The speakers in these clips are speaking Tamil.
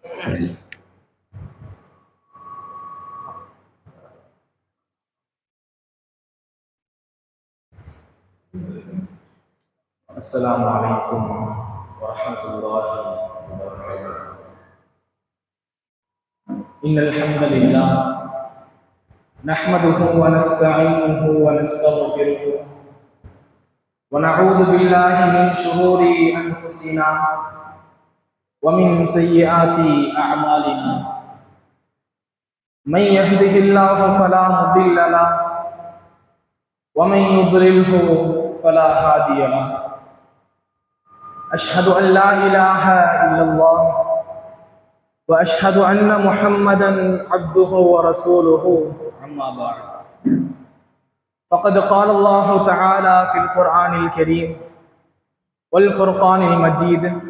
السلام عليكم ورحمة الله وبركاته. إن الحمد لله نحمده ونستعينه ونستغفره ونعوذ بالله من شرور أنفسنا ومن سيئات أعمالنا. من يهده الله فلا مضل له ومن يضلله فلا هادي له. أشهد أن لا إله إلا الله وأشهد أن محمدا عبده ورسوله. أما بعد فقد قال الله تعالى في القرآن الكريم والفرقان المجيد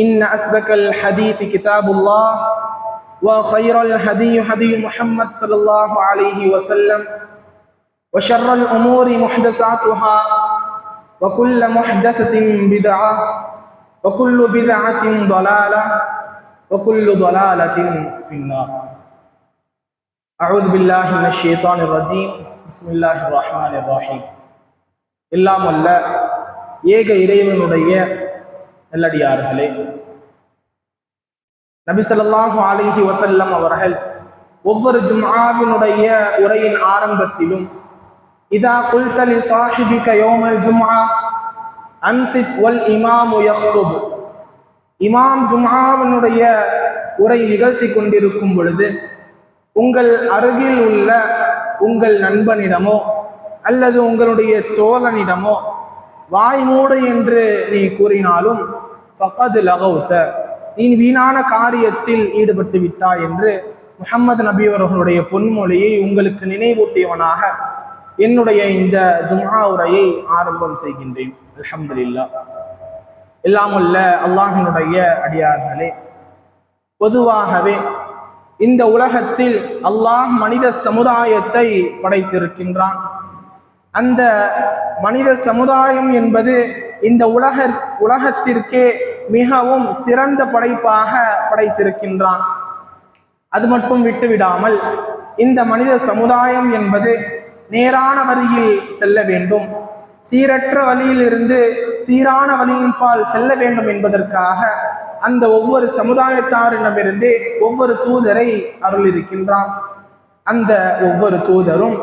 ان اصدق الحديث كتاب الله وخير الهدي هدي محمد صلى الله عليه وسلم وشر الامور محدثاتها وكل محدثه بدعه وكل بدعه ضلاله وكل ضلاله في النار أعوذ بالله من الشيطان الرجيم بسم الله الرحمن الرحيم எல்லாம் அல்ல ஏக இறைவனுடைய நல்லடியார்களே. நபி ஸல்லல்லாஹு அலைஹி வசல்லம் அவர்கள் ஒவ்வொரு ஜும்ஆவினுடைய உரையின் ஆரம்பத்திலும் இதா குல்தலி சாஹிபிக யோமல் ஜும்ஆ அன்சித் வல் இமாம் யக்துப். இமாம் ஜும்ஆவினுடைய உரை நிகழ்த்தி கொண்டிருக்கும் பொழுது உங்கள் அருகில் உள்ள உங்கள் நண்பனிடமோ அல்லது உங்களுடைய தோழனிடமோ வாய் மூடு என்று நீ கூறினாலும் ஃபகது லகவுத்த நீ வீணான காரியத்தில் ஈடுபட்டு விட்டாய் என்று முகமது நபி அவர்களுடைய பொன்மொழியை உங்களுக்கு நினைவூட்டியவனாக என்னுடைய இந்த ஜும்ஹா உரையை ஆரம்பம் செய்கின்றேன். அலமதுல்லா இல்லாமல்ல அல்லாஹினுடைய அடியார்களே பொதுவாகவே இந்த உலகத்தில் அல்லாஹ் மனித சமுதாயத்தை படைத்திருக்கின்றான். அந்த மனித சமுதாயம் என்பது இந்த உலக உலகத்திற்கே மிகவும் சிறந்த படைப்பாக படைத்திருக்கின்றான். அது மட்டும் விட்டுவிடாமல் இந்த மனித சமுதாயம் என்பது நேரான வழியில் செல்ல வேண்டும். சீரற்ற வழியில் இருந்து சீரான வழியின் பால் செல்ல வேண்டும் என்பதற்காக அந்த ஒவ்வொரு சமுதாயத்தாரிடமிருந்தே ஒவ்வொரு தூதரை அருள் இருக்கின்றான் அந்த ஒவ்வொரு தூதரும்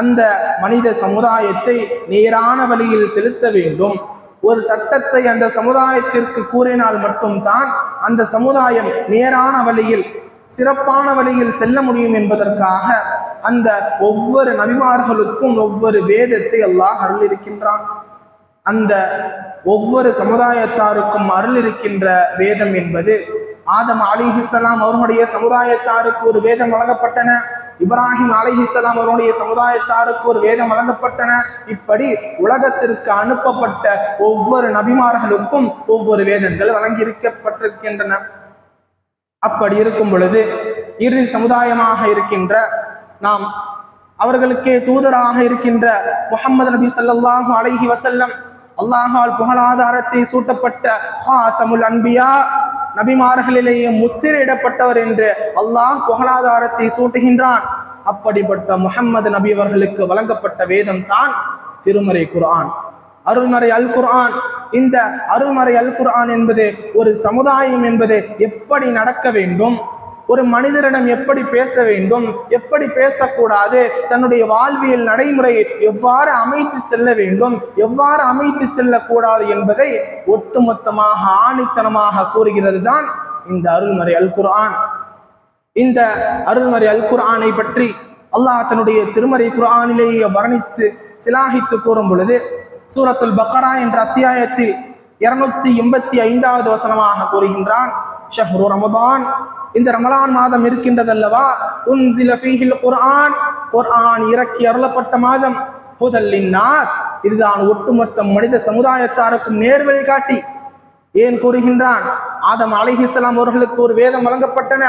அந்த மனித சமுதாயத்தை நேரான வழியில் செலுத்த வேண்டும். ஒரு சட்டத்தை அந்த சமுதாயத்திற்கு கூறினால் மட்டும்தான் அந்த சமுதாயம் நேரான வழியில் சிறப்பான வழியில் செல்ல முடியும் என்பதற்காக அந்த ஒவ்வொரு நபிமார்களுக்கும் ஒவ்வொரு வேதத்தை அல்லாஹ் அருள் இருக்கின்றான் அந்த ஒவ்வொரு சமுதாயத்தாருக்கும் அருள் இருக்கின்ற வேதம் என்பது ஆதம் அலிஹிசலாம் அவர்களுடைய சமுதாயத்தாருக்கு ஒரு வேதம் வழங்கப்பட்டன. இப்ராஹிம் அலிஹிசலாம் அவருடைய சமுதாயத்தாருக்கு ஒரு வேதம் வழங்கப்பட்டன. இப்படி உலகத்திற்கு அனுப்பப்பட்ட ஒவ்வொரு நபிமார்களுக்கும் ஒவ்வொரு வேதங்கள் வழங்கியிருக்கப்பட்டிருக்கின்றன. அப்படி இருக்கும் பொழுது இறுதி சமுதாயமாக இருக்கின்ற நாம் அவர்களுக்கே தூதராக இருக்கின்ற முகமது நபி சல்லாஹு அலைஹி வசல்லம் அல்லாஹால் புகழாதாரத்தை சூட்டப்பட்ட ஹா தமிழ் அன்பியா நபிமார்களிலேயே முத்திரையிடப்பட்டவர் என்று அல்லாஹ் புகழாதாரத்தை சூட்டுகின்றான். அப்படிப்பட்ட முகம்மது நபி அவர்களுக்கு வழங்கப்பட்ட வேதம் தான் திருமறை குர்ஆன். அருள்மறை அல் குர்ஆன். இந்த அருள்மறை அல் குர்ஆன் என்பது ஒரு சமுதாயம் என்பது எப்படி நடக்க வேண்டும்? ஒரு மனிதரிடம் எப்படி பேச வேண்டும் எப்படி பேசக்கூடாது தன்னுடைய வாழ்வியல் நடைமுறையை எவ்வாறு அமைத்து செல்ல வேண்டும் எவ்வாறு அமைத்து செல்லக்கூடாது என்பதை ஒட்டுமொத்தமாக ஆணித்தனமாக கூறுகிறது தான் இந்த அருள்மறை அல் குர்ஆன் இந்த அருள்மறை அல் குர்ஆனை பற்றி அல்லாஹ் தன்னுடைய திருமறை குர்ஆனிலேயே வர்ணித்து சிலாகித்து கூறும் பொழுது சூரத்துல் பக்கரா என்ற அத்தியாயத்தில் இருநூத்தி எண்பத்தி ஐந்தாவது வசனமாக கூறுகின்றான் ஷஹ்ரு ரமதான். இந்த ரமலான் மாதம் இருக்கின்றதல்லவா? உன்சில ஃபீஹில் குர்ஆன். குர்ஆன் இறக்கி அருளப்பட்ட மாதம். ஹுதல்லின் நாஸ் இதுதான் ஒட்டுமொத்த மனித சமுதாயத்தாருக்கும் நேர்வழி காட்டி. ஏன் கூறுகின்றான்? ஆதம் அலிஹிஸ்லாம் அவர்களுக்கு ஒரு வேதம் வழங்கப்பட்டன.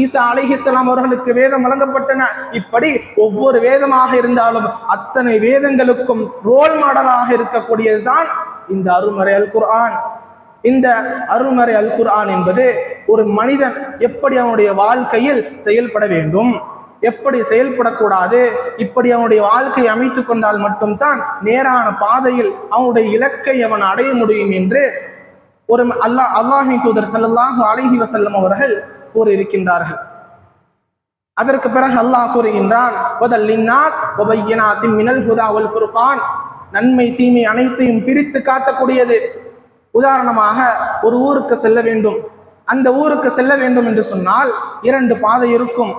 ஈசா அலிஹிஸ்லாம் அவர்களுக்கு வேதம் வழங்கப்பட்டன. இப்படி ஒவ்வொரு வேதமாக இருந்தாலும் அத்தனை வேதங்களுக்கும் ரோல் மாடலாக இருக்கக்கூடியதுதான் இந்த அருமறை அல் குர்ஆன். இந்த அருள்மறை அல் குர்ஆன் என்பது ஒரு மனிதன் எப்படி அவனுடைய வாழ்க்கையில் செயல்பட வேண்டும்? எப்படி செயல்படக்கூடாது? இப்படி அவனுடைய வாழ்க்கையை அமைத்து கொண்டால் மட்டும்தான் நேரான பாதையில் அவனுடைய இலக்கை அவன் அடைய முடியும் என்று ஒரு அல்லாஹ் அல்லாஹின் தூதர் ஸல்லல்லாஹு அலஹி வசல்லம் அவர்கள் கூறியிருக்கின்றார்கள். அதற்கு பிறகு அல்லாஹ் கூறுகின்றான் ஹுதா நன்மை தீமை அனைத்தையும் பிரித்து காட்டக்கூடியது. உதாரணமாக ஒரு ஊருக்கு செல்ல வேண்டும். அந்த ஊருக்கு செல்ல வேண்டும் என்று சொன்னால் இரண்டு பாதை இருக்கும்.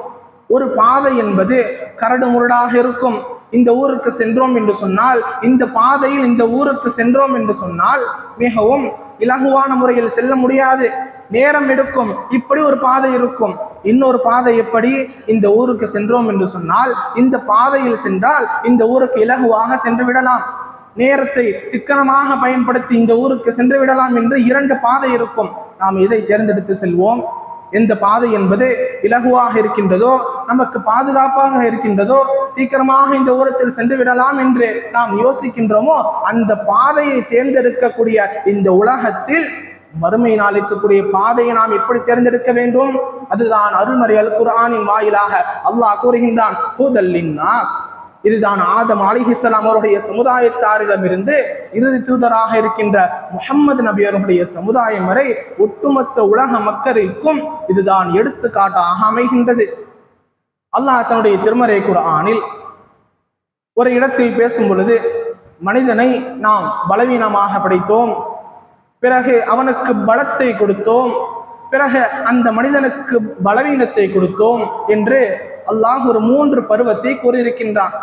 ஒரு பாதை என்பது கரடு முரடாக இருக்கும். இந்த ஊருக்கு சென்றோம் என்று சொன்னால் இந்த பாதையில் இந்த ஊருக்கு சென்றோம் என்று சொன்னால் மிகவும் இலகுவான முறையில் செல்ல முடியாது. நேரம் எடுக்கும். இப்படி ஒரு பாதை இருக்கும். இன்னொரு பாதை எப்படி? இந்த ஊருக்கு சென்றோம் என்று சொன்னால் இந்த பாதையில் சென்றால் இந்த ஊருக்கு இலகுவாக சென்று விடலாம். நேரத்தை சிக்கனமாக பயன்படுத்தி இந்த ஊருக்கு சென்று விடலாம் என்று இரண்டு பாதை இருக்கும். நாம் இதை தேர்ந்தெடுத்து செல்வோம்? எந்த பாதை என்பது இலகுவாக இருக்கின்றதோ நமக்கு பாதுகாப்பாக இருக்கின்றதோ சீக்கிரமாக இந்த ஊரத்தில் சென்று விடலாம் என்று நாம் யோசிக்கின்றோமோ அந்த பாதையை தேர்ந்தெடுக்கக்கூடிய இந்த உலகத்தில் மறுமை நாளிக்கக்கூடிய பாதையை நாம் எப்படி தேர்ந்தெடுக்க வேண்டும்? அதுதான் அருள்மறை அல் குர்ஆனின் வாயிலாக அல்லாஹ் கூறுகின்றான் ஹூதல்லின் நாஸ் இதுதான் ஆதம் அலிஹிஸ்லாம் அவருடைய சமுதாயத்தாரிடமிருந்து இறுதி தூதராக இருக்கின்ற முகமது நபி அவர்களுடைய சமுதாயம் வரை ஒட்டுமொத்த உலக மக்களுக்கும் இதுதான் எடுத்துக்காட்டாக அமைகின்றது. அல்லாஹ் தன்னுடைய திருமறை குரானில் ஒரு இடத்தில் பேசும் பொழுது மனிதனை நாம் பலவீனமாக படைத்தோம் பிறகு அவனுக்கு பலத்தை கொடுத்தோம் பிறகு அந்த மனிதனுக்கு பலவீனத்தை கொடுத்தோம் என்று அல்லாஹ் ஒரு மூன்று பருவத்தை கூறியிருக்கின்றான்.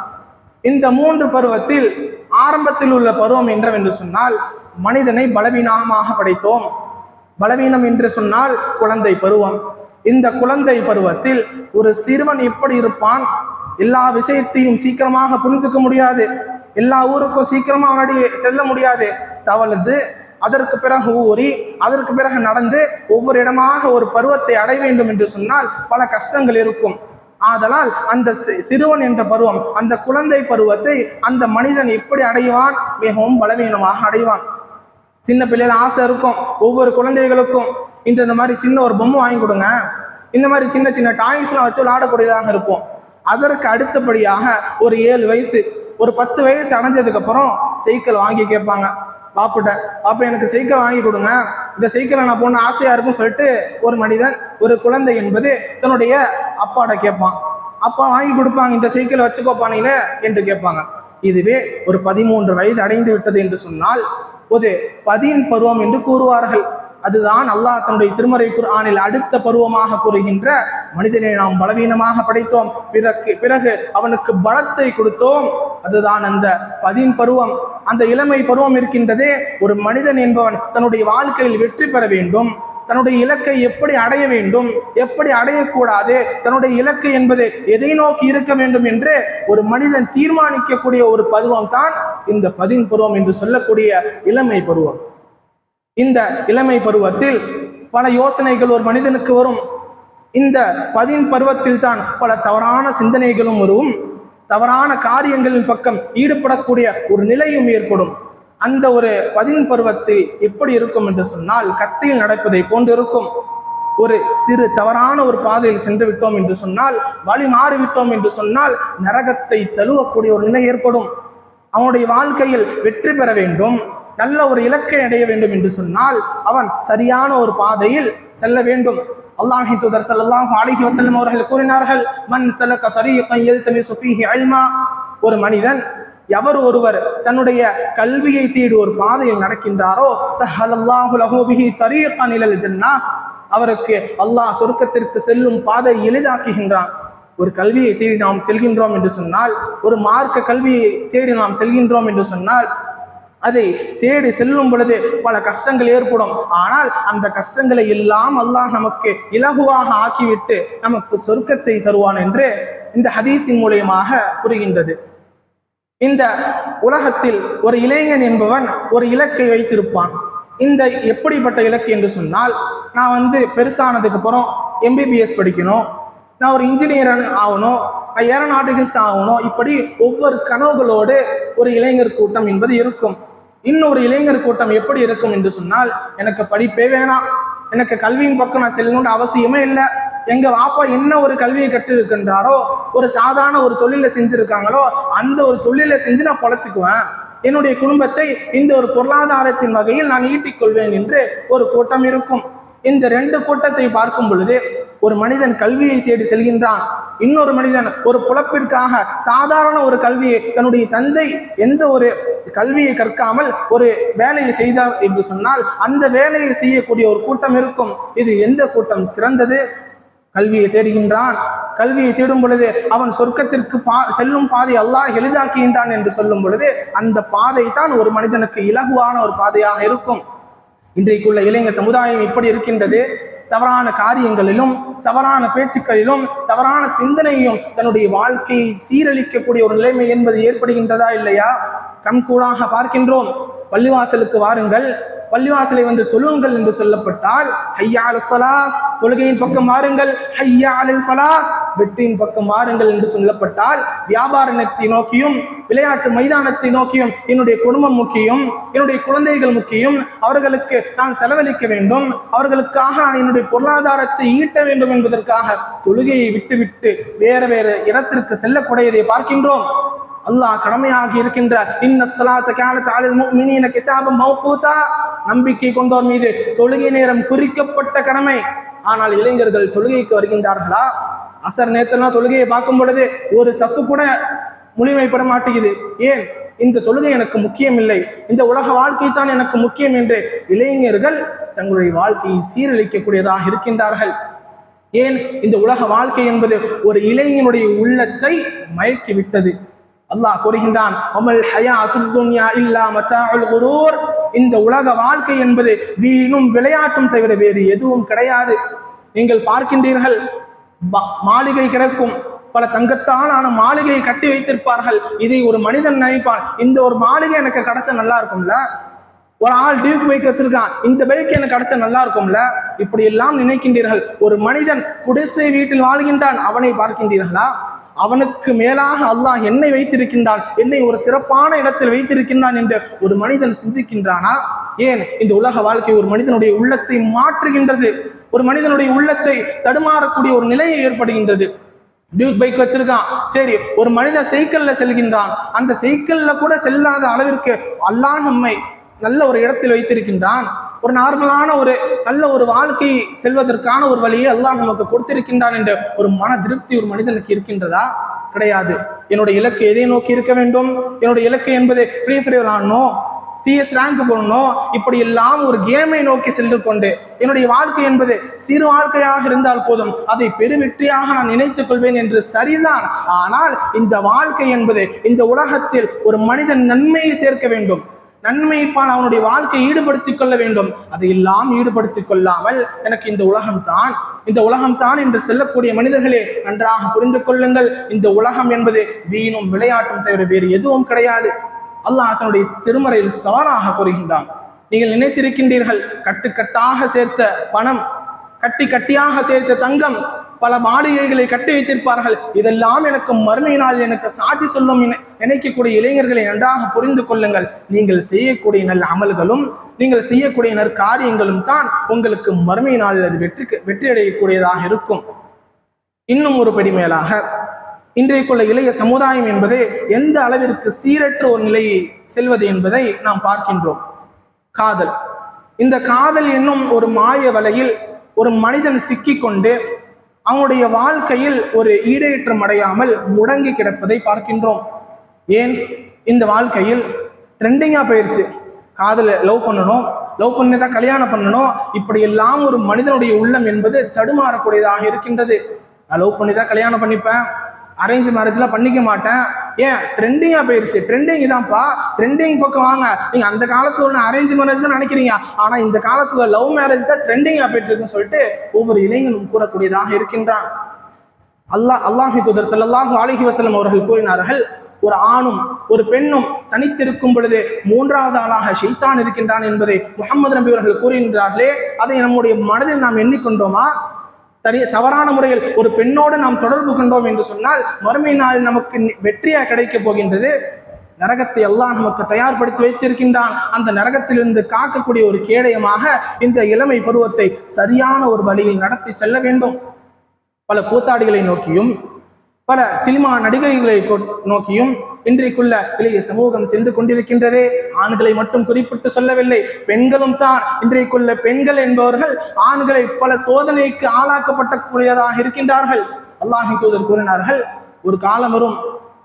இந்த மூன்று பருவத்தில் ஆரம்பத்தில் உள்ள பருவம் என்றவென்று சொன்னால் மனிதனை பலவீனமாக படைத்தோம். பலவீனம் என்று சொன்னால் குழந்தை பருவம். இந்த குழந்தை பருவத்தில் ஒரு சிறுவன் எப்படி இருப்பான்? எல்லா விஷயத்தையும் சீக்கிரமாக புரிஞ்சுக்க முடியாது. எல்லா ஊருக்கும் சீக்கிரமா அவனுடைய செல்ல முடியாது. தவழ்ந்து அதற்கு பிறகு ஊறி அதற்கு பிறகு நடந்து ஒவ்வொரு இடமாக ஒரு பருவத்தை அடைய வேண்டும் என்று சொன்னால் பல கஷ்டங்கள் இருக்கும். ஆதலால் அந்த சிறுவன் என்ற பருவம் அந்த குழந்தை பருவத்தை அந்த மனிதன் எப்படி அடைவான்? மிகவும் பலவீனமாக அடைவான். சின்ன பிள்ளைகள் ஆசை இருக்கும் ஒவ்வொரு குழந்தைகளுக்கும் இந்த இந்த மாதிரி சின்ன ஒரு பொம்மை வாங்கி கொடுங்க. இந்த மாதிரி சின்ன சின்ன டாய்ஸ்லாம் வச்சு விளையாடக்கூடியதாக இருப்போம். அதற்கு அடுத்தபடியாக ஒரு ஏழு வயசு ஒரு பத்து வயசு அடைஞ்சதுக்கு அப்புறம் சைக்கிள் வாங்கி கேட்பாங்க. பாப்புட்ட பாப்பு எனக்கு சைக்கிள் வாங்கி கொடுங்க. இந்த சைக்கிளை நான் போன ஆசையா இருக்கும் சொல்லிட்டு ஒரு மனிதன் ஒரு குழந்தை என்பது தன்னுடைய அப்பாட கேட்பான். அப்பா வாங்கி கொடுப்பாங்க இந்த சைக்கிளை வச்சுக்கோப்பானீங்களே என்று கேட்பாங்க. இதுவே ஒரு பதிமூன்று வயது அடைந்து விட்டது என்று சொன்னால் ஒரு பதின் பருவம் என்று கூறுவார்கள். அதுதான் அல்லாஹ் தன்னுடைய திருமறை குர்ஆனில் அடுத்த பருவமாக கூறுகின்ற மனிதனை நாம் பலவீனமாக படைத்தோம். பிறகு பிறகு அவனுக்கு பலத்தை கொடுத்தோம். அதுதான் அந்த பதின் பருவம். அந்த இளமை பருவம் இருக்கின்றதே ஒரு மனிதன் என்பவன் தன்னுடைய வாழ்க்கையில் வெற்றி பெற வேண்டும். தன்னுடைய இலக்கை எப்படி அடைய வேண்டும்? எப்படி அடையக்கூடாது? தன்னுடைய இலக்கு என்பது எதை நோக்கி இருக்க வேண்டும் என்று ஒரு மனிதன் தீர்மானிக்கக்கூடிய ஒரு பருவம் தான் இந்த பதின் பருவம் என்று சொல்லக்கூடிய இளமை பருவம். இந்த இளமை பருவத்தில் பல யோசனைகள் ஒரு மனிதனுக்கு வரும். இந்த பதின் பருவத்தில் தான் பல தவறான சிந்தனைகளும் வரும். தவறான காரியங்களின் பக்கம் ஈடுபடக்கூடிய ஒரு நிலையும் ஏற்படும். அந்த ஒரு பதின் பருவத்தில் எப்படி இருக்கும் என்று சொன்னால் கத்தியில் நடப்பதை போன்றிருக்கும். ஒரு சிறு தவறான ஒரு பாதையில் சென்று விட்டோம் என்று சொன்னால் வழி மாறிவிட்டோம் என்று சொன்னால் நரகத்தை தழுவக்கூடிய ஒரு நிலை ஏற்படும். அவனுடைய வாழ்க்கையில் வெற்றி பெற வேண்டும். நல்ல ஒரு இலக்கை அடைய வேண்டும் என்று சொன்னால் அவன் சரியான ஒரு பாதையில் செல்ல வேண்டும். அல்லாஹி தூதர் ஸல்லல்லாஹு அலைஹி வசல்லம் அவர்கள் கூறினார்கள் மன் சலக தரீகன் தமி சுஃபிஹி அல்மா ஒரு மனிதன் எவர் ஒருவர் தன்னுடைய கல்வியை தேடி ஒரு பாதையில் நடக்கின்றாரோ சஹலல்லாஹு லஹோபிஹி தரீகன் இலல் அவருக்கு அல்லாஹ் சொர்க்கத்திற்கு செல்லும் பாதை எளிதாக்குகின்றான். ஒரு கல்வியை தேடி நாம் செல்கின்றோம் என்று சொன்னால் ஒரு மார்க்க கல்வியை தேடி நாம் செல்கின்றோம் என்று சொன்னால் அதை தேடி செல்லும் பொழுது பல கஷ்டங்கள் ஏற்படும். ஆனால் அந்த கஷ்டங்களை எல்லாம் அல்லாஹ் நமக்கு இலகுவாக ஆக்கிவிட்டு நமக்கு சொர்க்கத்தை தருவான் என்று இந்த ஹதீஸின் மூலியமாக புரிகின்றது. இந்த உலகத்தில் ஒரு இளைஞன் என்பவன் ஒரு இலக்கை வைத்திருப்பான். இந்த எப்படிப்பட்ட இலக்கு என்று சொன்னால் நான் வந்து பெருசானதுக்கு அப்புறம் எம்பிபிஎஸ் படிக்கணும். நான் ஒரு இன்ஜினியர் ஆகணும். நான் ஏரோநாட்டிகல்ஸ் ஆகணும். இப்படி ஒவ்வொரு கனவுகளோடு ஒரு இளைஞர் கூட்டம் என்பது இருக்கும். இன்னொரு இளைஞர் கூட்டம் எப்படி இருக்கும் என்று சொன்னால் எனக்கு படிப்பே வேணாம். எனக்கு கல்வியின் பக்கம் நான் செல்லணும்னு அவசியமே இல்லை. எங்க வாப்பா என்ன ஒரு கல்வியை கற்றிருக்கின்றாரோ ஒரு சாதாரண ஒரு தொழிலை செஞ்சிருக்காங்களோ அந்த ஒரு தொழிலை செஞ்சு நான் பொழைச்சிக்குவேன். என்னுடைய குடும்பத்தை இந்த ஒரு பொருளாதாரத்தின் வகையில் நான் ஈட்டிக் கொள்வேன் என்று ஒரு கூட்டம் இருக்கும். இந்த ரெண்டு கூட்டத்தை பார்க்கும் பொழுது ஒரு மனிதன் கல்வியை தேடி செல்கின்றான். இன்னொரு மனிதன் ஒரு புலப்பிற்காக சாதாரண ஒரு கல்வியை தன்னுடைய தந்தை எந்த ஒரு கல்வியை கற்காமல் ஒரு வேலையை செய்தார் என்று சொன்னால் அந்த வேலையை செய்யக்கூடிய ஒரு கூட்டம் இருக்கும். இது எந்த கூட்டம்? சிறந்தது. கல்வியை தேடுகின்றான். கல்வியை தேடும் பொழுது அவன் சொர்க்கத்திற்கு பா செல்லும் பாதை அல்லாஹ் எளிதாக்குகின்றான் என்று சொல்லும் பொழுது அந்த பாதை தான் ஒரு மனிதனுக்கு இலகுவான ஒரு பாதையாக இருக்கும். இன்றைக்குள்ள இளைஞர் சமுதாயம் இப்படி இருக்கின்றது. தவறான காரியங்களிலும் தவறான பேச்சுக்களிலும் தவறான சிந்தனையும் தன்னுடைய வாழ்க்கையை சீரழிக்கக்கூடிய ஒரு நிலைமை என்பது ஏற்படுகின்றதா இல்லையா? கண்கூடாக பார்க்கின்றோம். பள்ளிவாசலுக்கு வாருங்கள். பள்ளிவாசலை வந்து தொழுவுங்கள் என்று சொல்லப்பட்டால் ஹையா அல் தொழுகையின் பக்கம் மாறுங்கள். ஹையா அல் ஃபலா வெற்றியின் பக்கம் மாறுங்கள் என்று சொல்லப்பட்டால் வியாபாரத்தை நோக்கியும் விளையாட்டு மைதானத்தை நோக்கியும் என்னுடைய குடும்பம் முக்கியம் என்னுடைய குழந்தைகள் முக்கியம் அவர்களுக்கு நான் செலவழிக்க வேண்டும். அவர்களுக்காக நான் என்னுடைய பொருளாதாரத்தை ஈட்ட வேண்டும் என்பதற்காக தொழுகையை விட்டுவிட்டு வேற வேற இடத்திற்கு செல்லக்கூடியதை பார்க்கின்றோம். அல்லாஹ் கடமையாகி இருக்கின்ற இன்ன ஸலாத்த கானத் அலல் முஃமினீன கிதாபம் நம்பிக்கை கொண்டோர் மீது தொழுகை நேரம் குறிக்கப்பட்ட கடமை. ஆனால் இளைஞர்கள் தொழுகைக்கு வருகின்றார்களா? அசர் நேரத்தெல்லாம் தொழுகையை பார்க்கும் பொழுது ஒரு சஃப்பு கூட முழுமைப்பட மாட்டேங்குது. ஏன்? இந்த தொழுகை எனக்கு முக்கியம் இல்லை. இந்த உலக வாழ்க்கை தான் எனக்கு முக்கியம் என்று இளைஞர்கள் தங்களுடைய வாழ்க்கையை சீரழிக்கக்கூடியதாக இருக்கின்றார்கள். ஏன்? இந்த உலக வாழ்க்கை என்பது ஒரு இளைஞனுடைய உள்ளத்தை மயக்கி விட்டது அல்லாஹ் கூறுகின்றான் அமல் இல்லா இந்த உலக வாழ்க்கை என்பது வீணும் விளையாட்டும் தவிர வேறு எதுவும் கிடையாது. நீங்கள் பார்க்கின்றீர்கள் மாளிகை கிடக்கும் பல தங்கத்தாலான மாளிகையை கட்டி வைத்திருப்பார்கள். இதை ஒரு மனிதன் நினைப்பான் இந்த ஒரு மாளிகை எனக்கு கிடைச்சா நல்லா இருக்கும்ல? ஒரு ஆள் டியூக் பைக் வச்சிருக்கான் இந்த பைக் எனக்கு கிடைச்சா நல்லா இருக்கும்ல? இப்படி எல்லாம் நினைக்கின்றீர்கள். ஒரு மனிதன் குடிசை வீட்டில் வாழ்கின்றான் அவனை பார்க்கின்றீர்களா? அவனுக்கு மேலாக அல்லாஹ் என்னை வைத்திருக்கின்றான் என்னை ஒரு சிறப்பான இடத்தில் வைத்திருக்கின்றான் என்று ஒரு மனிதன் சிந்திக்கின்றானா? ஏன்? இந்த உலக வாழ்க்கை ஒரு மனிதனுடைய உள்ளத்தை மாற்றுகின்றது. ஒரு மனிதனுடைய உள்ளத்தை தடுமாறக்கூடிய ஒரு நிலையை ஏற்படுகின்றது. டியூக் பைக் வச்சிருக்கான். சரி ஒரு மனிதன் சைக்கிள்ல செல்கின்றான். அந்த சைக்கிள்ல கூட செல்லாத அளவிற்கு அல்லாஹ் நம்மை நல்ல ஒரு இடத்தில் வைத்திருக்கின்றான். ஒரு நார்மலான ஒரு நல்ல ஒரு வாழ்க்கை செல்வதற்கான ஒரு வழியை எல்லாம் நமக்கு கொடுத்திருக்கின்றான் என்ற ஒரு மன திருப்தி ஒரு மனிதனுக்கு இருக்கின்றதா? கிடையாது. என்னுடைய இலக்கு எதை நோக்கி இருக்க வேண்டும்? என்னுடைய இலக்கு என்பது ஃப்ரீ ஃபயர் விளாடணும் சிஎஸ் ரேங்க் போடணும் இப்படி எல்லாம் ஒரு கேமை நோக்கி சென்று கொண்டு என்னுடைய வாழ்க்கை என்பது சிறு வாழ்க்கையாக இருந்தால் போதும் அதை பெருவெற்றியாக நான் நினைத்துக் கொள்வேன் என்று சரிதான். ஆனால் இந்த வாழ்க்கை என்பது இந்த உலகத்தில் ஒரு மனிதன் நன்மையை சேர்க்க வேண்டும். நன்மைப்பால் அவனுடைய வாழ்க்கையை ஈடுபடுத்திக் கொள்ள வேண்டும். அதையெல்லாம் ஈடுபடுத்திக் கொள்ளாமல் எனக்கு இந்த உலகம் தான் இந்த உலகம் தான் என்று செல்லக்கூடிய மனிதர்களே நன்றாக புரிந்து கொள்ளுங்கள். இந்த உலகம் என்பது வீணும் விளையாட்டும் தவிர வேறு எதுவும் கிடையாது. அல்லாஹ் தன்னுடைய திருமறையில் சவாலாக கூறுகின்றான். நீங்கள் நினைத்திருக்கின்றீர்கள் கட்டுக்கட்டாக சேர்த்த பணம் கட்டி கட்டியாக சேர்த்த தங்கம் பல மாளிகைகளை கட்டி வைத்திருப்பார்கள். இதெல்லாம் எனக்கு மறுமையினால் எனக்கு சாட்சி சொல்லும் என நினைக்கக்கூடிய இளைஞர்களை நன்றாக புரிந்து கொள்ளுங்கள். நீங்கள் செய்யக்கூடிய நல்ல அமல்களும் நீங்கள் செய்யக்கூடிய நற்காரியங்களும் தான் உங்களுக்கு மறுமையினால் அது வெற்றி வெற்றி அடையக்கூடியதாக இருக்கும். இன்னும் ஒரு படி மேலாக இன்றைக்குள்ள இளைய சமுதாயம் என்பது எந்த அளவிற்கு சீரற்ற ஒரு நிலையை செல்வது என்பதை நாம் பார்க்கின்றோம். காதல். இந்த காதல் என்னும் ஒரு மாய வலையில் ஒரு மனிதன் சிக்கிக்கொண்டு அவனுடைய வாழ்க்கையில் ஒரு ஈடேற்றம் அடையாமல் முடங்கி கிடப்பதை பார்க்கின்றோம். ஏன்? இந்த வாழ்க்கையில் ட்ரெண்டிங்காக போயிடுச்சு காதலை லவ் பண்ணணும் லவ் பண்ணி தான் கல்யாணம் பண்ணணும் இப்படி எல்லாம் ஒரு மனிதனுடைய உள்ளம் என்பது தடுமாறக்கூடியதாக இருக்கின்றது. நான் லவ் பண்ணி தான் கல்யாணம் பண்ணிப்பேன். அரேஞ்ச் மேரேஜ்லாம் பண்ணிக்க மாட்டேன். ஏன்? ட்ரெண்டிங்காக போயிடுச்சு ட்ரெண்டிங் தான்ப்பா ட்ரெண்டிங் பக்கம் வாங்க. நீங்கள் அந்த காலத்தில் உள்ள அரேஞ்ச் மேரேஜ் தான் நினைக்கிறீங்க. ஆனால் இந்த காலத்தில் லவ் மேரேஜ் தான் ட்ரெண்டிங்காக போயிட்டு இருக்குன்னு சொல்லிட்டு ஒவ்வொரு இளைஞனும் கூறக்கூடியதாக இருக்கின்றான். அல்லாஹ் அல்லாஹி தூதர் ஸல்லல்லாஹு அலிஹி வசலம் அவர்கள் கூறினார்கள் ஒரு ஆணும் ஒரு பெண்ணும் தனித்திருக்கும் பொழுது மூன்றாவது ஆளாக ஷைத்தான் இருக்கின்றான் என்பதை முகமது நபி அவர்கள் கூறுகின்றார்களே. அதை நம்முடைய மனதில் நாம் எண்ணிக்கொண்டோமா? தனி தவறான முறையில் ஒரு பெண்ணோடு நாம் தொடர்பு கொண்டோம் என்று சொன்னால் மறுமை நாள் நமக்கு வெற்றியாக கிடைக்கப் போகின்றது. நரகத்தை எல்லாம் நமக்கு தயார்படுத்தி வைத்திருக்கின்றான். அந்த நரகத்திலிருந்து காக்கக்கூடிய ஒரு கேடயமாக இந்த இளமை பருவத்தை சரியான ஒரு வழியில் நடத்தி செல்ல வேண்டும். பல கூத்தாடிகளை நோக்கியும் பல சினிமா நடிகைகளை நோக்கியும் இன்றைக்குள்ள இளைய சமூகம் சென்று கொண்டிருக்கின்றதே. ஆண்களை மட்டும் குறிப்பிட்டு சொல்லவில்லை. பெண்களும் தான். இன்றைக்குள்ள பெண்கள் என்பவர்கள் ஆண்களை பல சோதனைக்கு ஆளாக்கப்பட்டக்கூடியதாக இருக்கின்றார்கள். அல்லாஹி தூதர் கூறினார்கள் ஒரு காலம் வரும்.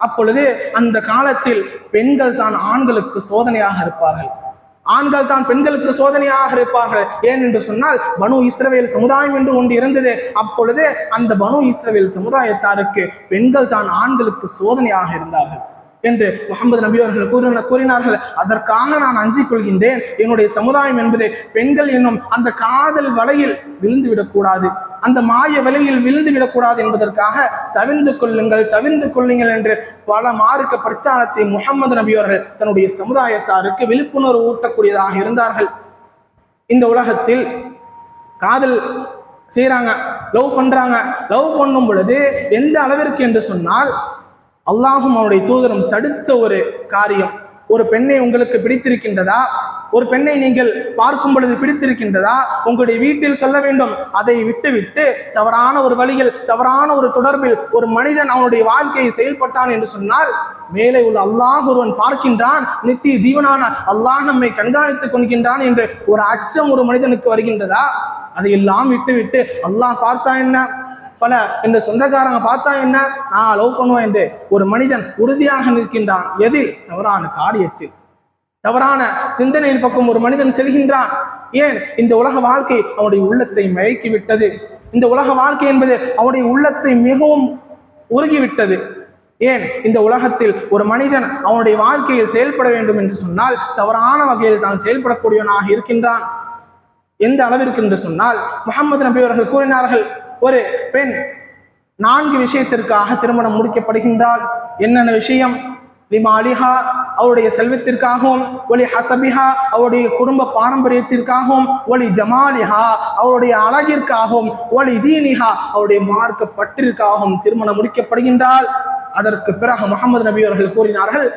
அப்பொழுது அந்த காலத்தில் பெண்கள் தான் ஆண்களுக்கு சோதனையாக இருப்பார்கள். ஆண்கள் தான் பெண்களுக்கு சோதனையாக இருப்பார்கள். ஏன் என்று சொன்னால் பனு இஸ்ரவேல் சமுதாயம் என்று ஒன்று இருந்தது. அப்பொழுது அந்த பனு இஸ்ரவேல் சமுதாயத்தாருக்கு பெண்கள் தான் ஆண்களுக்கு சோதனையாக இருந்தார்கள். என்று முகமது நபி அவர்கள் கூறின கூறினார்கள். அதற்காக நான் அஞ்சிக் கொள்கின்றேன். என்னுடைய சமுதாயம் என்பது பெண்கள் என்னும் அந்த காதல் வலையில் விழுந்து விடக்கூடாது. அந்த மாய வலையில் விழுந்து விடக்கூடாது என்பதற்காக தவிர்ந்து கொள்ளுங்கள் தவிர்ந்து கொள்ளுங்கள் என்று பல மார்க்க பிரச்சாரத்தை முகமது நபி அவர்கள் தன்னுடைய சமுதாயத்தாருக்கு விழிப்புணர்வு ஊட்டக்கூடியதாக இருந்தார்கள். இந்த உலகத்தில் காதல் செய்கிறாங்க லவ் பண்ணுறாங்க லவ் பண்ணும் பொழுது எந்த அளவிற்கு என்று சொன்னால் அல்லாஹும் அவனுடைய தூதரும் தடுத்த ஒரு காரியம். ஒரு பெண்ணை உங்களுக்கு பிடித்திருக்கின்றதா? ஒரு பெண்ணை நீங்கள் பார்க்கும் பொழுது பிடித்திருக்கின்றதா? உங்களுடைய வீட்டில் சொல்ல வேண்டும். அதை விட்டுவிட்டு தவறான ஒரு வழியில் தவறான ஒரு தொடர்பில் ஒரு மனிதன் அவனுடைய வாழ்க்கையை செயல்பட்டான் என்று சொன்னால் மேலே உள்ள அல்லாஹ் ஒருவன் பார்க்கின்றான் நித்திய ஜீவனான அல்லாஹ் நம்மை கண்காணித்துக் கொள்கின்றான் என்று ஒரு அச்சம் ஒரு மனிதனுக்கு வருகின்றதா? அதையெல்லாம் விட்டுவிட்டு அல்லாஹ் பார்த்தா என்ன? பல இந்த சொந்தக்காரங்க பார்த்தா என்ன? நான் லவ் பண்ணுவேன் என்று ஒரு மனிதன் உறுதியாக நிற்கின்றான். எதில்? தவறான காரியத்தில். தவறான சிந்தனையின் பக்கம் ஒரு மனிதன் செல்கின்றான். ஏன்? இந்த உலக வாழ்க்கை அவனுடைய உள்ளத்தை மயக்கி விட்டது இந்த உலக வாழ்க்கை என்பது அவனுடைய உள்ளத்தை மிகவும் உருகிவிட்டது. ஏன்? இந்த உலகத்தில் ஒரு மனிதன் அவனுடைய வாழ்க்கையில் செயல்பட வேண்டும் என்று சொன்னால் தவறான வகையில் தான் செயல்படக்கூடியவனாக இருக்கின்றான். எந்த அளவிற்கு என்று சொன்னால் முகமது நபி அவர்கள் கூறினார்கள் ஒரு பெண் நான்கு விஷயத்திற்காக திருமணம் முடிக்கப்படுகின்றால் என்னென்ன விஷயம்? லிமா அலிஹா அவருடைய செல்வத்திற்காகவும் ஒலி ஹசபிஹா அவருடைய குடும்ப பாரம்பரியத்திற்காகவும் ஒலி ஜமாலிஹா அவருடைய அழகிற்காகவும் ஒலி தீனிஹா அவருடைய மார்க்க பற்றிற்காகவும் திருமணம் முடிக்கப்படுகின்றால் அதற்கு பிறகு முகமது நபி அவர்கள் கூறினார்கள்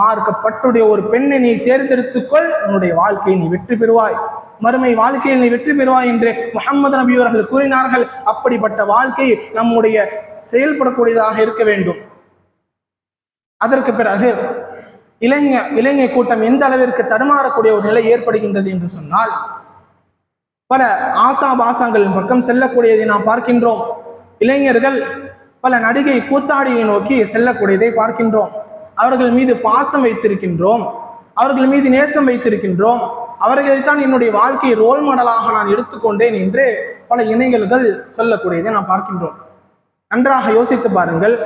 மார்க்கப்பட்டுடைய ஒரு பெண்ணை நீ தேர்ந்தெடுத்துக்கொள். உன்னுடைய வாழ்க்கையை நீ வெற்றி பெறுவாய். மறுமை வாழ்க்கையில் நீ வெற்றி பெறுவாய் என்று முகமது நபி அவர்கள் கூறினார்கள். அப்படிப்பட்ட வாழ்க்கை நம்முடைய செயல்படக்கூடியதாக இருக்க வேண்டும். அதற்கு பிறகு இளைஞ இளைஞ கூட்டம் எந்த அளவிற்கு தடுமாறக்கூடிய ஒரு நிலை ஏற்படுகின்றது என்று சொன்னால் பல ஆசா பாசாங்களின் பக்கம் செல்லக்கூடியதை நாம் பார்க்கின்றோம். இளைஞர்கள் பல நடிகை கூத்தாடியை நோக்கி செல்லக்கூடியதை பார்க்கின்றோம். அவர்கள் மீது பாசம் வைத்திருக்கின்றோம். அவர்கள் மீது நேசம் வைத்திருக்கின்றோம். அவர்களைத்தான் என்னுடைய வாழ்க்கையை ரோல் மாடலாக நான் எடுத்துக்கொண்டேன் என்று பல இணைகள்கள் சொல்லக்கூடியதை நாம் பார்க்கின்றோம். நன்றாக யோசித்து பாருங்கள்.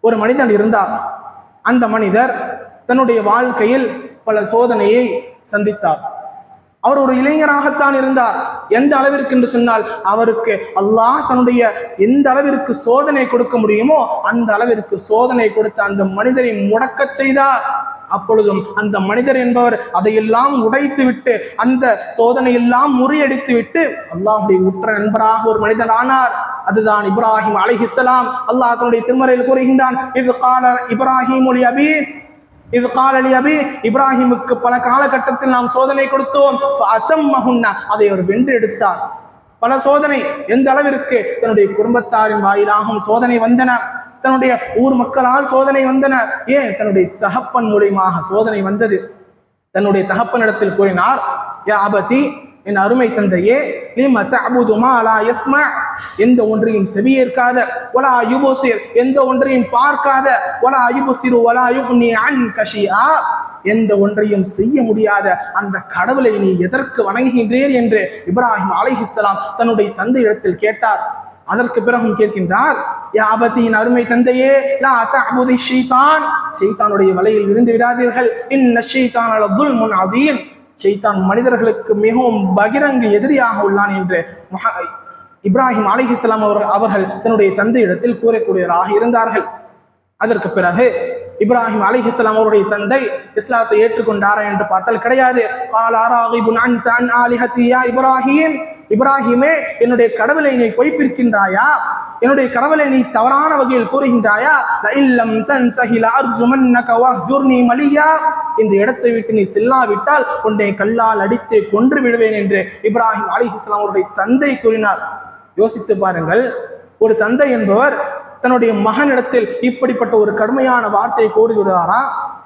ஒரு மனிதன் இருந்தார் அந்த மனிதர் தன்னுடைய வாழ்க்கையில் பல சோதனையை சந்தித்தார். அவர் ஒரு இளைஞராகத்தான் இருந்தார். எந்த அளவிற்கு என்று சொன்னால் அவருக்கு அல்லாஹ் தன்னுடைய எந்த அளவிற்கு சோதனை கொடுக்க முடியுமோ அந்த அளவிற்கு சோதனை கொடுத்த அந்த மனிதரை முடக்கச் செய்தார். அப்பொழுதும் அந்த மனிதர் என்பவர் அதையெல்லாம் உடைத்து விட்டு அந்த சோதனையெல்லாம் முறியடித்து விட்டு அல்லாஹுடைய உற்ற நண்பராக ஒரு மனிதர் ஆனார் அதுதான் இப்ராஹிம் அலைஹிஸ்ஸலாம் அல்லாஹ் தன்னுடைய திருமறையில் கூறுகின்றான் இது கால இப்ராஹிம் ஒலி அபி இது காலலி அபி இப்ராஹிமுக்கு பல காலகட்டத்தில் நாம் சோதனை கொடுத்தோம். அத்தம்மகுன்னா அதை அவர் வென்று எடுத்தார். பல சோதனை எந்த அளவிற்கு? தன்னுடைய குடும்பத்தாரின் வாயிலாகவும் சோதனை வந்தன. தன்னுடைய ஊர் மக்களால் சோதனை வந்தன. ஏன்? தன்னுடைய தகப்பன் மூலியமாக சோதனை வந்தது. தன்னுடைய தகப்பனிடத்தில் கூறினார் யா அபதி என் அருமை தந்தையே நீ அருமை தந்தையே லிம எந்த ஒன்றையும் செவியேற்காத ஒலா யுபசிர் எந்த ஒன்றையும் பார்க்காத வலா யுபசிரு வலா யுக்னி அன் கஷியா எந்த ஒன்றையும் செய்ய முடியாத அந்த கடவுளை நீ எதற்கு வணங்குகின்றீர் என்று இப்ராஹிம் அலைஹிஸ்லாம் தன்னுடைய தந்தையிடத்தில் கேட்டார். அதற்கு பிறகும் கேட்கின்றார் யாபத்தியின் அருமை தந்தையே லா தஅபுதி ஷைத்தான் ஷைத்தானுடைய வலையில் இருந்து விடாதீர்கள் இன்ன ஷைத்தான் அலதுல் துல்முன் செய்தான் மனிதர்களுக்கு மிகவும் பகிரங்க எதிரியாக உள்ளான் என்று முஹ- இப்ராஹிம் அலிஹிஸ்லாம் அவர்கள் அவர்கள் தன்னுடைய தந்தையிடத்தில் கூறக்கூடியவராக இருந்தார்கள். அதற்கு பிறகு இப்ராஹிம் அலிஹிஸ்லாம் அவருடைய தந்தை இஸ்லாத்தை ஏற்றுக்கொண்டாரா என்று பார்த்தால் கிடையாது. இப்ராஹிம். இப்ராஹிமே என்னுடைய கடவுளை நீ பொய்ப்பிருக்கின்றாயா என்னுடைய கடவுளை நீ தவறான வகையில் கூறுகின்றாயா? இல்லம் தன் தஹில அர்ஜுமன்னக வஹ்ஜுர்னி மலியா. இந்த இடத்தை விட்டு நீ செல்லாவிட்டால் உன்னை கல்லால் அடித்து கொன்று விடுவேன் என்று இப்ராஹிம் அலிஹிஸ்லாம் அவருடைய தந்தை கூறினார். யோசித்து பாருங்கள் ஒரு தந்தை என்பவர் தன்னுடைய மகனிடத்தில் இப்படிப்பட்ட ஒரு கடுமையான வார்த்தையை கூறுகிறாரா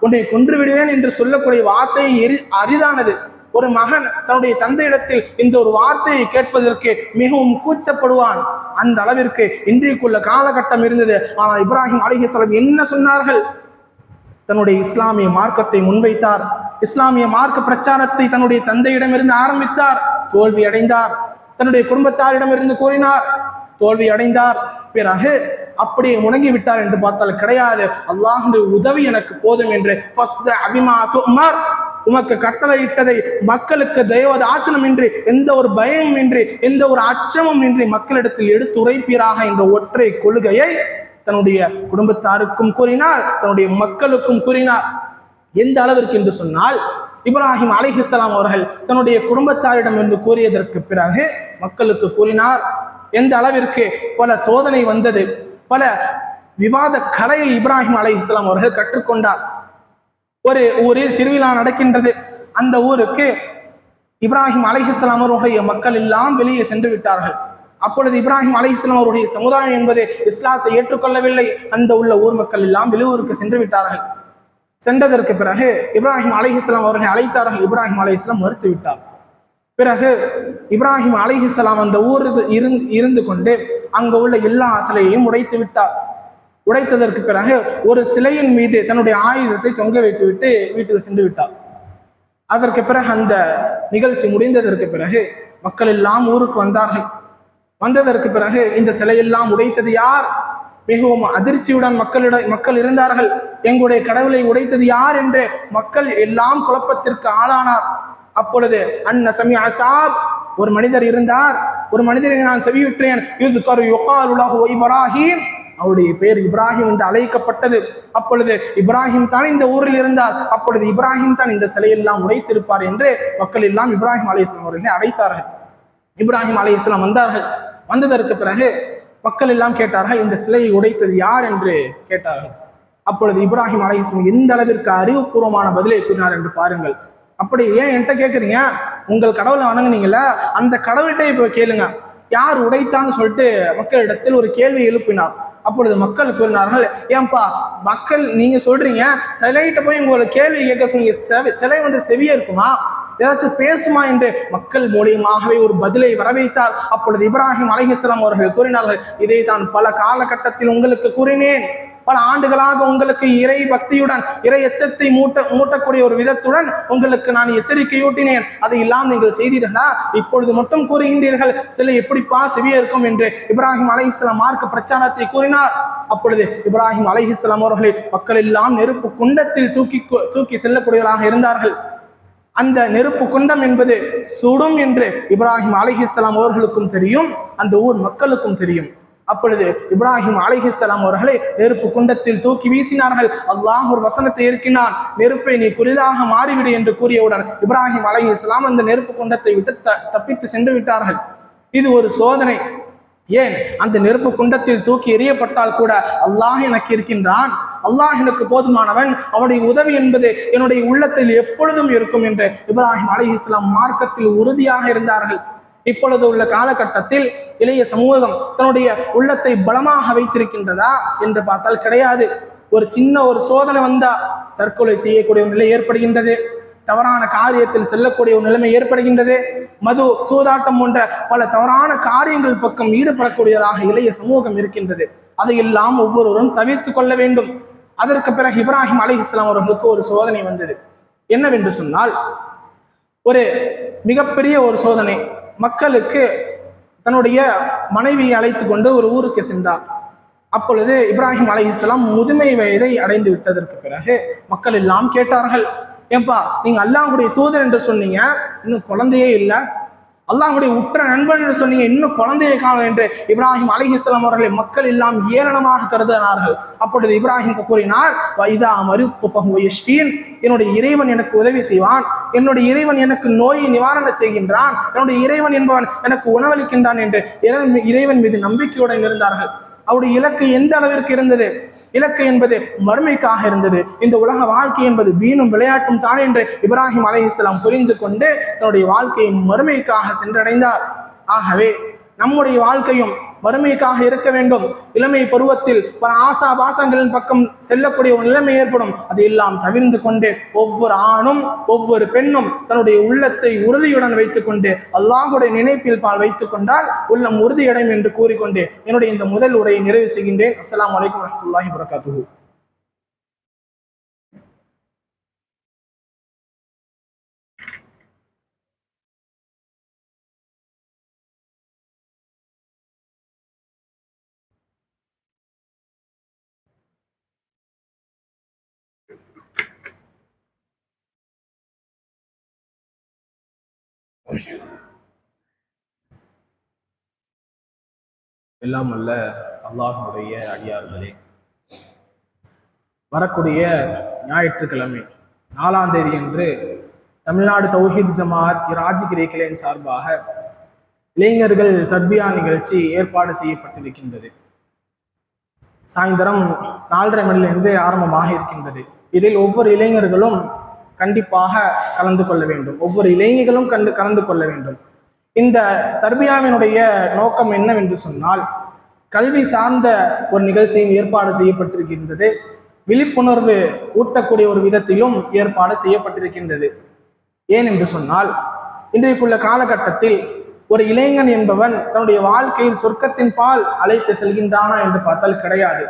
உன்னை கொன்று விடுவேன் என்று சொல்லக்கூடிய வார்த்தை எரி அரிதானது. ஒரு மகன் தன்னுடைய தந்தையிடத்தில் இந்த ஒரு வார்த்தையை கேட்பதற்கு மிகவும் கூச்சப்படுவான். அந்த அளவிற்கு இன்றைக்குள்ள காலகட்டம் இருந்தது. ஆனால் இப்ராஹிம் அலிஹிஸ்லாம் என்ன சொன்னார்கள்? தன்னுடைய இஸ்லாமிய மார்க்கத்தை முன்வைத்தார். இஸ்லாமிய மார்க்க பிரச்சாரத்தை தன்னுடைய தந்தையிடமிருந்து ஆரம்பித்தார். தோல்வி அடைந்தார். தன்னுடைய குடும்பத்தாரிடமிருந்து கூறினார். தோல்வி அடைந்தார். பிறகு அப்படியே முடங்கி விட்டார் என்று பார்த்தால் கிடையாது. அல்லாஹுடைய உதவி எனக்கு போதும் என்று. அபிமா உமக்கு கட்டளையிட்டதை மக்களுக்கு தெய்வதாச்சனம் இன்றி எந்த ஒரு பயமும் இன்றி எந்த ஒரு அச்சமும் இன்றி மக்களிடத்தில் எடுத்துரைப்பீராக என்ற ஒற்றை கொள்கையை தன்னுடைய குடும்பத்தாருக்கும் கூறினார் தன்னுடைய மக்களுக்கும் கூறினார். எந்த அளவிற்கு என்று சொன்னால் இப்ராஹிம் அலிஹிஸ்லாம் அவர்கள் தன்னுடைய குடும்பத்தாரிடம் என்று கூறியதற்கு பிறகு மக்களுக்கு கூறினார் எந்த அளவிற்கு பல சோதனை வந்தது பல விவாத கலையை இப்ராஹிம் அலிஹிஸ்லாம் அவர்கள் கற்றுக்கொண்டார். ஒரு ஊரில் திருவிழா நடக்கின்றது. அந்த ஊருக்கு இப்ராஹிம் அலைஹிஸ்லாம் அவருடைய மக்கள் எல்லாம் வெளியே சென்று விட்டார்கள். அப்பொழுது இப்ராஹிம் அலைஹிஸ்லாம் அவருடைய சமுதாயம் என்பது இஸ்லாத்தை ஏற்றுக்கொள்ளவில்லை. அந்த உள்ள ஊர் மக்கள் எல்லாம் வெளியூருக்கு சென்று விட்டார்கள். சென்றதற்கு பிறகு இப்ராஹிம் அலைஹிஸ்லாம் அவர்களை அழைத்தார்கள். இப்ராஹிம் அலைஹிஸ்லாம் மறுத்து விட்டார். பிறகு இப்ராஹிம் அலைஹிஸ்லாம் அந்த ஊருக்கு இருந்து இருந்து கொண்டு அங்கு உள்ள எல்லா சிலையையும் உடைத்து விட்டார். உடைத்ததற்கு பிறகு ஒரு சிலையின் மீது தன்னுடைய ஆயுதத்தை தொங்க வைத்துவிட்டு வீட்டில் சென்று விட்டார். அதற்கு பிறகு அந்த நிகழ்ச்சி முடிந்ததற்கு பிறகு மக்கள் எல்லாம் ஊருக்கு வந்தார்கள். வந்ததற்கு பிறகு இந்த சிலையெல்லாம் உடைத்தது யார்? மிகவும் அதிர்ச்சியுடன் மக்களிட மக்கள் இருந்தார்கள். எங்களுடைய கடவுளை உடைத்தது யார் என்று மக்கள் எல்லாம் குழப்பத்திற்கு ஆளானார். அப்பொழுது அன்ன சமி அசாப் ஒரு மனிதர் இருந்தார். ஒரு மனிதரை நான் செவியுற்றேன் இது கரு யுகால் உலகு இப்ராஹிம். அவருடைய பெயர் இப்ராஹிம் என்று அழைக்கப்பட்டது. அப்பொழுது இப்ராஹிம் தான் இந்த ஊரில் இருந்தார். அப்பொழுது இப்ராஹிம் தான் இந்த சிலையெல்லாம் உடைத்திருப்பார் என்று மக்கள் எல்லாம் இப்ராஹிம் அலையாம் அவர்களை அழைத்தார்கள் இப்ராஹிம் அலையாம் வந்தார்கள். வந்ததற்கு பிறகு மக்கள் எல்லாம் கேட்டார்கள் இந்த சிலையை உடைத்தது யார் என்று கேட்டார்கள். அப்பொழுது இப்ராஹிம் அலையாம் எந்த அளவிற்கு அறிவுபூர்வமான பதிலை கூறினார் என்று பாருங்கள். அப்படி ஏன் என்கிட்ட கேட்குறீங்க? உங்கள் கடவுளை வணங்குனீங்களா அந்த கடவுள்கிட்ட இப்போ கேளுங்க. யார் உடைத்தான்னு சொல்லிட்டு மக்களிடத்தில் ஒரு கேள்வி எழுப்பினார். அப்பொழுது மக்கள் கூறினார்கள் ஏன்பா மக்கள் நீங்க சொல்றீங்க சிலைகிட்ட போய் உங்களை கேள்வி கேட்க சொன்னீங்க சிலை வந்து செவியா இருக்குமா? ஏதாச்சும் பேசுமா? என்று மக்கள் மூலியமாகவே ஒரு பதிலை வரவைத்தார். அப்பொழுது இப்ராஹிம் அலைஹிஸ்ஸலாம் அவர்கள் கூறினார்கள் இதை தான் பல காலகட்டத்தில் உங்களுக்கு கூறினேன். பல ஆண்டுகளாக உங்களுக்கு இறை பக்தியுடன் இறை எச்சத்தை மூட்ட மூட்டக்கூடிய ஒரு விதத்துடன் உங்களுக்கு நான் எச்சரிக்கையூட்டினேன். அதை எல்லாம் நீங்கள் செய்தீர்களா? இப்பொழுது மட்டும் கூறுகின்றீர்கள் சில எப்படிப்பா செவிய இருக்கும் என்று. இப்ராஹிம் அலைஹிஸ்லாம் மார்க்க பிரச்சாரத்தை கூறினார். அப்பொழுது இப்ராஹிம் அலைஹிஸ்லாம் அவர்களை மக்கள் எல்லாம் நெருப்பு குண்டத்தில் தூக்கி தூக்கி செல்லக்கூடியவராக இருந்தார்கள். அந்த நெருப்பு குண்டம் என்பது சுடும் என்று இப்ராஹிம் அலைஹிஸ்ஸலாம் அவர்களுக்கும் தெரியும் அந்த ஊர் மக்களுக்கும் தெரியும். அப்பொழுது இப்ராஹிம் அலைஹிஸ்ஸலாம் அவர்களை நெருப்பு குண்டத்தில் தூக்கி வீசினார்கள். அல்லாஹ் ஒரு வசனத்தை இருக்கினான் நெருப்பை நீ குளிராக மாறிவிடு என்று கூறியவுடன் இப்ராஹிம் அலைஹிஸ்ஸலாம் அந்த நெருப்பு குண்டத்தை விட்டு த- தப்பித்து சென்று விட்டார்கள். இது ஒரு சோதனை. ஏன்? அந்த நெருப்பு குண்டத்தில் தூக்கி எறியப்பட்டால் கூட அல்லாஹ் எனக்கு இருக்கின்றான். அல்லாஹ் எனக்கு போதுமானவன். அவனுடைய உதவி என்பது என்னுடைய உள்ளத்தில் எப்பொழுதும் இருக்கும் என்று இப்ராஹிம் அலி இஸ்லாம் மார்க்கத்தில் உறுதியாக இருந்தார்கள். இப்பொழுது உள்ள காலகட்டத்தில் இளைய சமூகம் தன்னுடைய உள்ளத்தை பலமாக வைத்திருக்கின்றதா என்று பார்த்தால் கிடையாது. ஒரு சின்ன ஒரு சோதனை வந்தா தற்கொலை செய்யக்கூடிய ஒரு நிலை ஏற்படுகின்றது. தவறான காரியத்தில் செல்லக்கூடிய ஒரு நிலைமை ஏற்படுகின்றது. மது சூதாட்டம் போன்ற பல தவறான காரியங்கள் பக்கம் ஈடுபடக்கூடியதாக இளைய சமூகம் இருக்கின்றது. அதையெல்லாம் ஒவ்வொருவரும் தவிர்த்து கொள்ள வேண்டும். அதற்கு பிறகு இப்ராஹிம் அலி இஸ்லாம் அவர்களுக்கு ஒரு சோதனை வந்தது. என்னவென்று சொன்னால் ஒரு மிகப்பெரிய ஒரு சோதனை மக்களுக்கு தன்னுடைய மனைவியை அழைத்து கொண்டு ஒரு ஊருக்கு சென்றார். அப்பொழுது இப்ராஹிம் அலை இஸ்லாம் முதுமை வயதை அடைந்து விட்டதற்கு பிறகு மக்கள் எல்லாம் கேட்டார்கள் ஏன்பா நீங்க அல்லாஹுடைய தூதர் என்று சொன்னீங்க இன்னும் குழந்தையே இல்லை அல்லாஹுடைய உற்ற நண்பன் என்று சொன்னீங்க இன்னும் குழந்தையை காணும் என்று இப்ராஹிம் அலிஹிஸ்லாம் அவர்களை மக்கள் எல்லாம் ஏளனமாக கருதினார்கள் அப்பொழுது இப்ராஹிம் கூறினார் வைதா மறுப்பு என்னுடைய இறைவன் எனக்கு உதவி செய்வான் என்னுடைய இறைவன் எனக்கு நோயை நிவாரணம் செய்கின்றான் என்னுடைய இறைவன் என்பவன் எனக்கு உணவளிக்கின்றான் என்று இறைவன் மீது நம்பிக்கையுடன் இருந்தார்கள். அவருடைய இலக்கு எந்த அளவிற்கு இருந்தது? இலக்கு என்பது மறுமைக்காக இருந்தது. இந்த உலக வாழ்க்கை என்பது வீணும் விளையாட்டும் தான் என்று இப்ராஹிம் அலை இஸ்லாம் புரிந்து கொண்டு தன்னுடைய வாழ்க்கையை மறுமைக்காக சென்றடைந்தார். ஆகவே நம்முடைய வாழ்க்கையும் வறுமைக்காக இருக்க வேண்டும். இளமை பருவத்தில் பல ஆசா பாசங்களின் பக்கம் செல்லக்கூடிய ஒரு நிலைமை ஏற்படும். அதையெல்லாம் தவிர்ந்து கொண்டு ஒவ்வொரு ஆணும் ஒவ்வொரு பெண்ணும் தன்னுடைய உள்ளத்தை உறுதியுடன் வைத்துக் கொண்டு அல்லாஹுடைய நினைப்பில் பால் வைத்துக் கொண்டால் உள்ளம் உறுதியடையும் என்று கூறிக்கொண்டு என்னுடைய இந்த முதல் உரையை நிறைவு செய்கின்றேன். அஸ்லாம் வலைக்கம் வரமத்துல்லாஹி வரகாத்துஹூ எல்லாம் அல்ல அல்லாஹனுடைய அடியார்களே. வரக்கூடிய ஞாயிற்றுக்கிழமை நாலாம் தேதி என்று தமிழ்நாடு தௌஹீத் ஜமாத் ராஜகிரி கிளையின் சார்பாக இளைஞர்கள் தர்பியா நிகழ்ச்சி ஏற்பாடு செய்யப்பட்டிருக்கின்றது. சாயந்தரம் நாலரை மணிலிருந்து ஆரம்பமாக இருக்கின்றது இதில் ஒவ்வொரு இளைஞர்களும் கண்டிப்பாக கலந்து கொள்ள வேண்டும். ஒவ்வொரு இளைஞர்களும் கண்டு கலந்து கொள்ள வேண்டும். இந்த தர்பியாவினுடைய நோக்கம் என்னவென்று சொன்னால் கல்வி சார்ந்த ஒரு நிகழ்ச்சியும் ஏற்பாடு செய்யப்பட்டிருக்கின்றது. விழிப்புணர்வு ஊட்டக்கூடிய ஒரு விதத்திலும் ஏற்பாடு செய்யப்பட்டிருக்கின்றது. ஏன் என்று சொன்னால் இன்றைக்குள்ள காலகட்டத்தில் ஒரு இளைஞன் என்பவன் தன்னுடைய வாழ்க்கையில் சொர்க்கத்தின் பால் அழைத்து செல்கின்றானா என்று பார்த்தால் கிடையாது.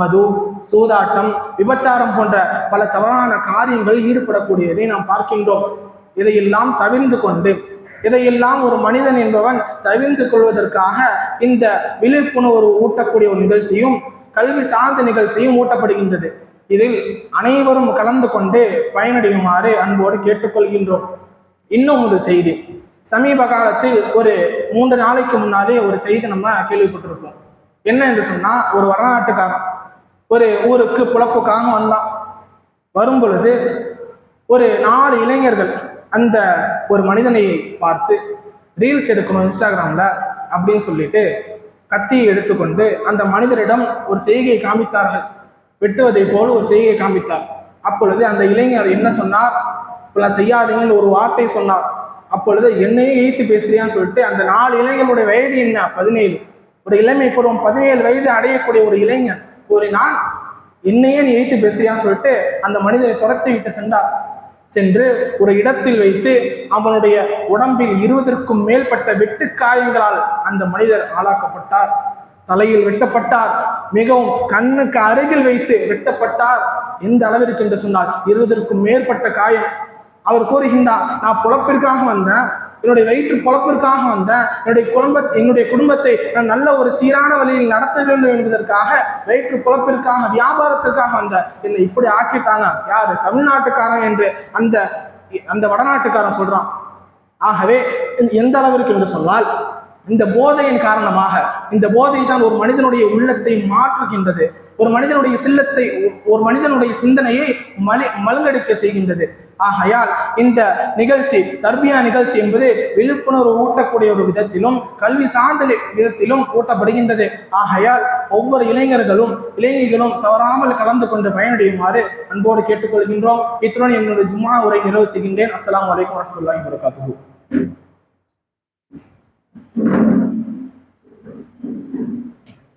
மது சூதாட்டம் விபச்சாரம் போன்ற பல தவறான காரியங்கள் ஈடுபடக்கூடியதை நாம் பார்க்கின்றோம். இதையெல்லாம் தவிர்ந்து கொண்டு இதையெல்லாம் ஒரு மனிதன் என்பவன் தவிர்ந்து கொள்வதற்காக இந்த விழிப்புணர்வு ஊட்டக்கூடிய ஒரு நிகழ்ச்சியும் கல்வி சார்ந்த நிகழ்ச்சியும் ஊட்டப்படுகின்றது. இதில் அனைவரும் கலந்து கொண்டு பயனடையுமாறு அன்போடு கேட்டுக்கொள்கின்றோம். இன்னும் ஒரு செய்தி. சமீப காலத்தில் ஒரு மூன்று நாளைக்கு முன்னாலே ஒரு செய்தி நம்ம கேள்விப்பட்டிருப்போம். என்ன என்று சொன்னா ஒரு வரலாற்றுக்காரன். ஒரு ஊருக்கு புழப்புக்காக வந்தான். வரும் பொழுது ஒரு நாலு இளைஞர்கள் அந்த ஒரு மனிதனை பார்த்து ரீல்ஸ் எடுக்கணும் இன்ஸ்டாகிராமில் அப்படின்னு சொல்லிட்டு கத்தியை எடுத்துக்கொண்டு அந்த மனிதரிடம் ஒரு செய்கையை காமித்தார்கள். வெட்டுவதை போல் ஒரு செய்கையை காமித்தார். அப்பொழுது அந்த இளைஞர் என்ன சொன்னார்? இப்பெல்லாம் செய்யாதீங்கன்னு ஒரு வார்த்தை சொன்னார். அப்பொழுது என்னையே ஈத்து பேசுறியான்னு சொல்லிட்டு அந்த நாலு இளைஞர்களுடைய வயது என்ன? பதினேழு. ஒரு இளமை பருவம் பதினேழு வயது அடையக்கூடிய ஒரு இளைஞன். கூறினான் என்னையே நீ ஈத்து பேசுறியான்னு சொல்லிட்டு அந்த மனிதனை துரத்தி விட்டு சென்றார் சென்று ஒரு இடத்தில் வைத்து அவனுடைய உடம்பில் இருபதற்கும் மேற்பட்ட வெட்டு காயங்களால் அந்த மனிதர் ஆளாக்கப்பட்டார். தலையில் வெட்டப்பட்டார். மிகவும் கண்ணுக்கு அருகில் வைத்து வெட்டப்பட்டார். எந்த அளவிற்கு? என்று சொன்னால் இருபதற்கும் மேற்பட்ட காயம். அவர் கூறுகின்றார் நான் புலப்பிற்காக வந்தேன். என்னுடைய வயிற்று பொழப்பிற்காக வந்த என்னுடைய குடும்ப என்னுடைய குடும்பத்தை நான் நல்ல ஒரு சீரான வழியில் நடத்த வேண்டும் என்பதற்காக வயிற்று பொழப்பிற்காக வியாபாரத்திற்காக வந்த என்னை இப்படி ஆக்கிட்டாங்க. யார்? தமிழ்நாட்டுக்காரன் என்று அந்த அந்த வடநாட்டுக்காரன் சொல்றான். ஆகவே எந்த அளவிற்கு என்று சொன்னால் இந்த போதையின் காரணமாக இந்த போதை தான் ஒரு மனிதனுடைய உள்ளத்தை மாற்றுகின்றது. ஒரு மனிதனுடைய சில்லத்தை ஒரு மனிதனுடைய சிந்தனையை மலி மலங்கடிக்க செய்கின்றது. ஆகையால் இந்த நிகழ்ச்சி தர்பியா நிகழ்ச்சி என்பது விழிப்புணர்வு ஊட்டக்கூடிய ஒரு விதத்திலும் கல்வி சார்ந்த விதத்திலும் ஊட்டப்படுகின்றது. ஆகையால் ஒவ்வொரு இளைஞர்களும் இளைஞர்களும் தவறாமல் கலந்து கொண்டு பயனடையுமாறு அன்போடு கேட்டுக்கொள்கின்றோம். இத்துடன் என்னுடைய ஜும்மா உரை நிறைவு செய்கின்றேன். அஸ்லாம் வலைக்கம் வரமத்துல்லாஹி வரகாத்து